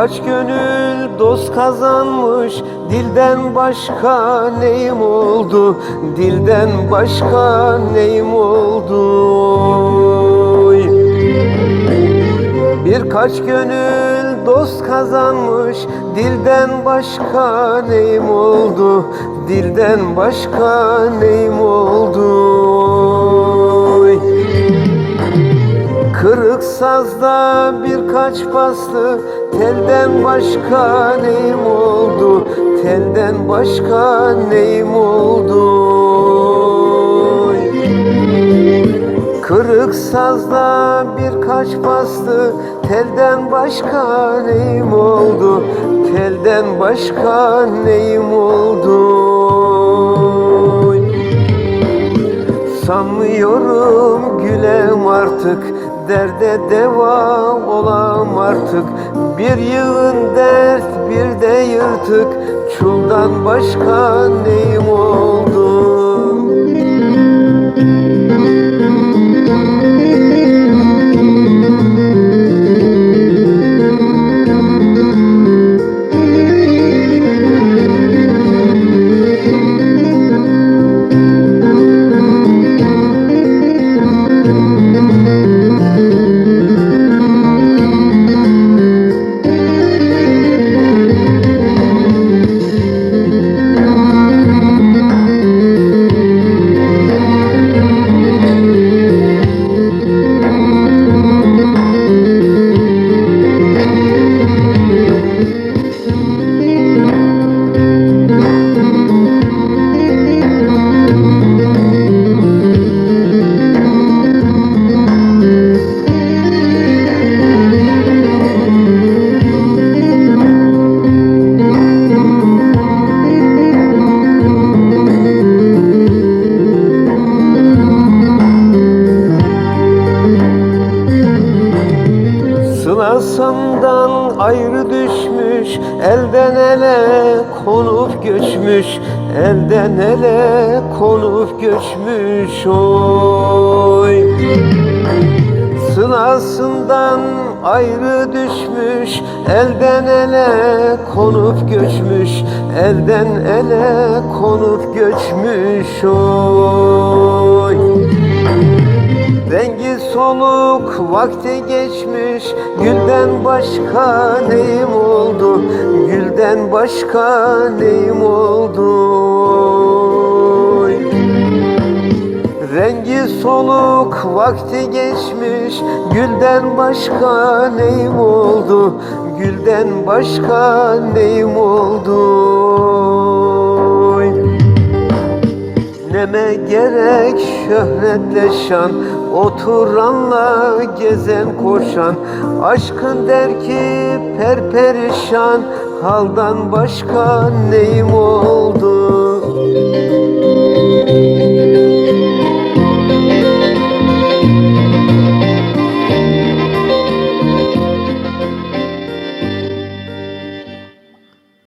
Birkaç gönül dost kazanmış Dilden başka neyim oldu? Dilden başka neyim oldu. Birkaç gönül dost kazanmış Dilden başka neyim oldu? Dilden başka neyim oldu Kırık sazda birkaç paslı Telden başka neyim oldu? Telden başka neyim oldu. Kırık sazda birkaç bastı Telden başka neyim oldu? Telden başka neyim oldu? Sanmıyorum gülem artık Derde deva olam artık. Bir yığın dert bir de yırtık. Çuldan başka neyim oldu Sınasından ayrı düşmüş Elden ele konup göçmüş Elden ele konup göçmüş oy. Sınasından ayrı düşmüş Elden ele konup göçmüş Elden ele konup göçmüş oy Rengi soluk vakti geçmiş. Gülden başka neyim oldu? Gülden başka neyim oldu. Rengi soluk vakti geçmiş. Gülden başka neyim oldu? Gülden başka neyim oldu. Neme gerek şöhretle şan Oturanla gezen koşan Aşkın der ki perperişan Haldan başka neyim oldu